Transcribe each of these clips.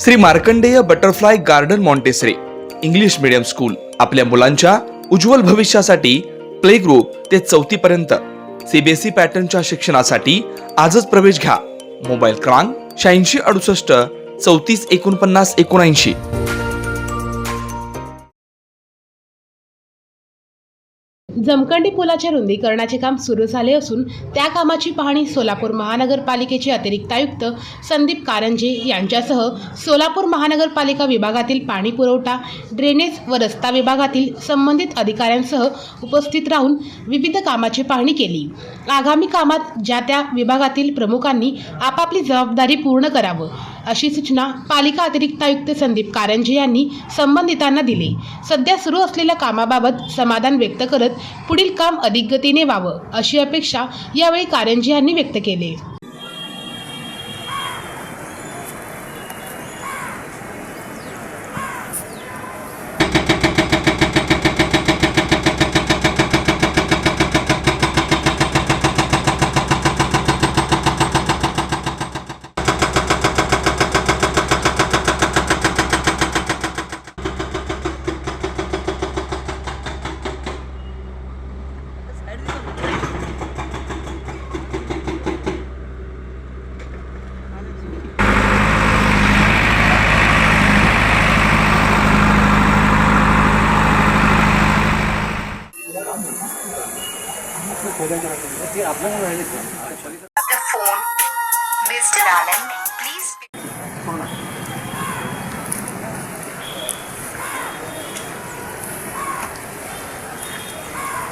Shri Markandeya butterfly garden Montessori English medium school आपल्या मुलांच्या उज्ज्वल भविष्यासाठी प्ले ग्रुप ते चौथी पर्यंत सीबीएसई पॅटर्नच्या शिक्षणासाठी आजच प्रवेश घ्या. मोबाईल क्रमांक शहाऐंशी अडुसष्ट चौतीस एकोणपन्नास एकोणऐंशी. जमखंडी पुलाच्या रुंदीकरणाचे काम सुरू झाले असून त्या कामाची पाहणी सोलापूर महानगरपालिकेचे अतिरिक्त आयुक्त संदीप कारंजे यांच्यासह सोलापूर महानगरपालिका विभागातील पाणी पुरवठा ड्रेनेज व रस्ता विभागातील संबंधित अधिकाऱ्यांसह उपस्थित राहून विविध कामाची पाहणी केली. आगामी कामात ज्या त्या विभागातील प्रमुखांनी आपापली जबाबदारी पूर्ण करावं अशी सूचना पालिका अतिरिक्त आयुक्त संदीप कारंजे यांनी संबंधितांना दिली. सध्या सुरू असलेल्या कामाबाबत समाधान व्यक्त करत पुढील काम अधिक गतीने व्हावं अशी अपेक्षा यावेळी कारंजे यांनी व्यक्त केली.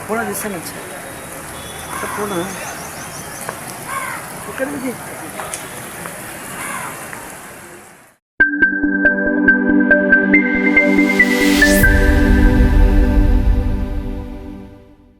পুরো দিচ্ছে না পুরো ওখানে